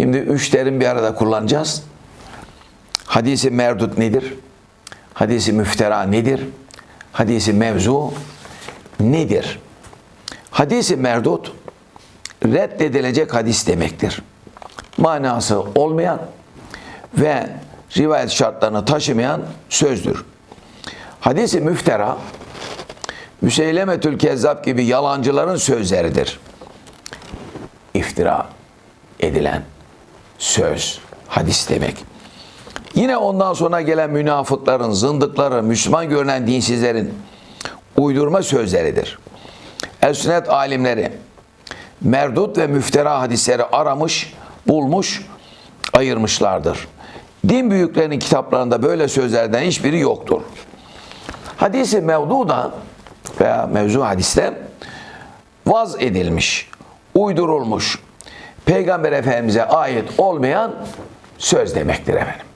Şimdi üç terim bir arada kullanacağız. Hadisi merdut nedir? Hadisi müftera nedir? Hadisi mevzu nedir? Hadisi merdut reddedilecek hadis demektir. Manası olmayan ve rivayet şartlarını taşımayan sözdür. Hadisi müftera Müseylemetül Kezzab gibi yalancıların sözleridir. İftira edilen söz, hadis demek. Yine ondan sonra gelen münafıkların, zındıkların, Müslüman görünen dinsizlerin uydurma sözleridir. El sünnet alimleri merdut ve müftera hadisleri aramış, bulmuş, ayırmışlardır. Din büyüklerinin kitaplarında böyle sözlerden hiçbiri yoktur. Hadisi mevdu da veya mevzu hadiste vaz edilmiş, uydurulmuş, Peygamber Efendimiz'e ait olmayan söz demektir efendim.